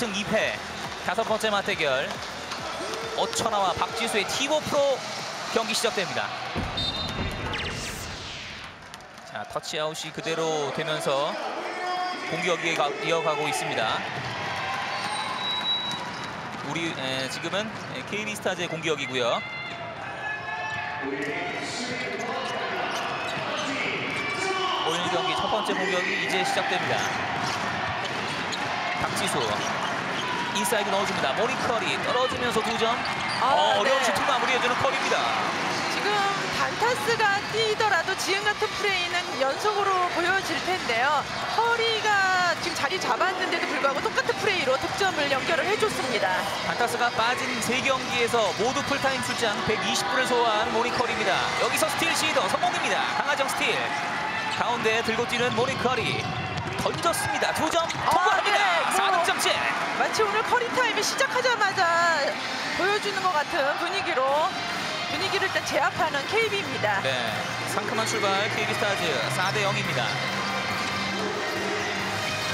2승 2패 다섯 번째 맞대결 어천하와 박지수의 티보 프로 경기 시작됩니다. 자 터치아웃이 그대로 되면서 공격이 가- 이어가고 있습니다. 우리 에, 지금은 KB스타즈의 공격이고요. 오늘 경기 첫 번째 공격이 이제 시작됩니다. 박지수 인사이드 넣어줍니다. 모니 커리 떨어지면서 두 점. 아, 어, 어려운 네. 슈팅 마무리해주는 컬입니다. 지금 단타스가 뛰더라도 지금 같은 플레이는 연속으로 보여질 텐데요. 허리가 지금 자리 잡았는데도 불구하고 똑같은 플레이로 득점을 연결을 해줬습니다. 단타스가 빠진 세 경기에서 모두 풀타임 출장 120분을 소화한 모니 커리입니다. 여기서 스틸 시도 성공입니다. 강하정 스틸. 가운데 들고 뛰는 모니 커리. 던졌습니다. 두 점 통과합니다. 네, 뭐. 4득점째. 마치 오늘 커리 타임이 시작하자마자 보여주는 것 같은 분위기로 분위기를 일단 제압하는 KB입니다. 네, 상큼한 출발 KB스타즈 4대 0입니다.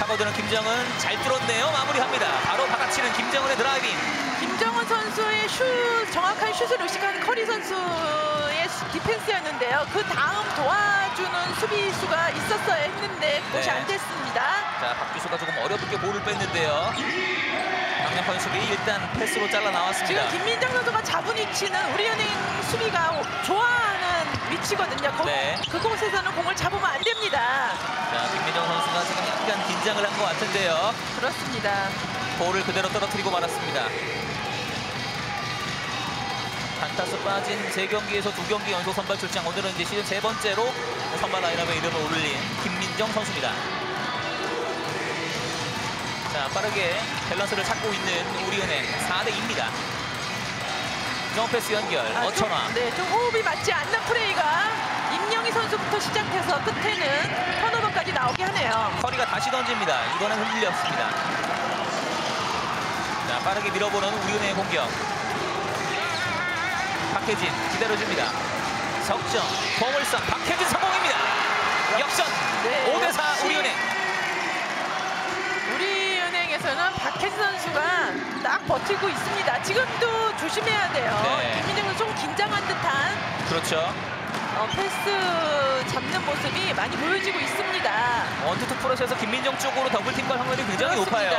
파고드는 김정은 잘 뚫었네요. 마무리합니다. 바로 받아치는 김정은의 드라이빙. 김정은 선수의 슛 정확한 슛을 의식하는 커리 선수의 수- 디펜스였는데요. 그 다음 도와주는 수비수가 있었어야 했는데 그것이 네. 안 됐습니다. 자, 박주수가 조금 어렵게 볼을 뺐는데요. 강력한 수비 일단 패스로 잘라 나왔습니다. 지금 김민정 선수가 잡은 위치는 우리은행 수비가 위 치거든요. 거- 네. 그 곳에서는 공을 잡으면 안 됩니다. 자, 김민정 선수가 지금 약간 긴장을 한 것 같은데요. 그렇습니다. 볼을 그대로 떨어뜨리고 말았습니다. 단타수 빠진 세 경기에서 두 경기 연속 선발 출장. 오늘은 이제 시즌 세 번째로 선발 라인업에 이름을 올린 김민정 선수입니다. 자, 빠르게 밸런스를 찾고 있는 우리은행 4대 2입니다. 점패스 연결 아, 좀- 어천화. 네, 좀 호흡이 맞지 않는 선수부터 시작해서 끝에는 턴오버까지 나오게 하네요. 커리가 다시 던집니다. 이번엔 흔들렸습니다. 자, 빠르게 밀어보는 우리은행의 공격. 박혜진 기다려줍니다. 석점, 보물선 박혜진 성공입니다. 역전 네, 5대4 역시 우리은행. 우리은행에서는 박혜진 선수가 딱 버티고 있습니다. 지금도 조심해야 돼요. 네. 김민정 선수 좀 긴장한 듯한 그렇죠. 어, 패스 잡는 모습이 많이 보여지고 있습니다. 원투투 프로에서 김민정 쪽으로 더블팀 갈 확률이 굉장히 높아요.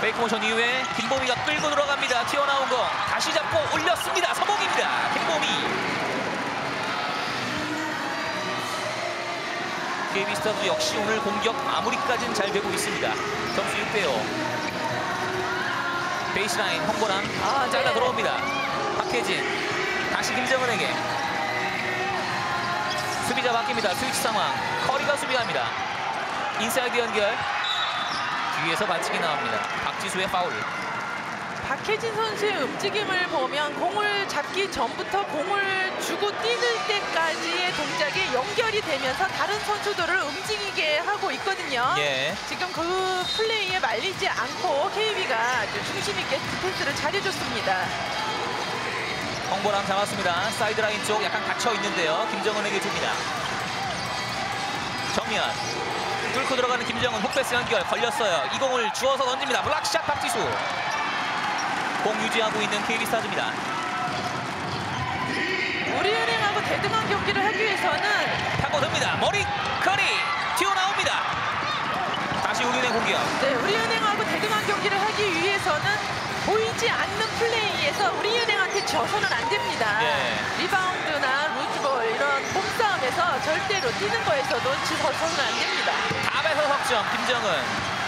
페이크 모션 이후에 김보미가 끌고 들어갑니다. 튀어나온 공 다시 잡고 올렸습니다. 성공입니다. 김보미. KB스타도 역시 오늘 공격 마무리까지는 잘 되고 있습니다. 점수 6대5. 베이스라인 홍보람 아, 잘라 네. 들어옵니다. 박혜진 다시 김정은에게 수비자 바뀝니다. 스위치 상황 커리가 수비합니다. 인사이드 연결 뒤에서 반칙이 나옵니다. 박지수의 파울. 박혜진 선수의 움직임을 보면 공을 잡기 전부터 공을 주고 뛰는 때까지의 동작이 연결이 되면서 다른 선수들을 움직이게 하고 있거든요. 예. 지금 그 플레이에 말리지 않고 KB가 중심 있게 디펜스를 잘해줬습니다. 홍보람 잡았습니다. 사이드라인 쪽 약간 닫혀 있는데요. 김정은에게 줍니다. 정면 뚫고 들어가는 김정은 훅패스 연결 걸렸어요. 이 공을 주워서 던집니다. 블락샷 박지수. 공 유지하고 있는 KB스타즈입니다. 우리은행하고 대등한 경기를 하기 위해서는 파고듭니다. 머리 커리 튀어나옵니다. 다시 우리은행 공격. 네, 우리은행하고 대등한 경기를 하기 위해서는 보이지 않는 플레이 에서 우리 은행한테 져서는 안 됩니다. 예. 리바운드나 루즈볼 이런 몸싸움에서 절대로 뛰는 거에서도 져서는 안 됩니다. 답에서 석점 김정은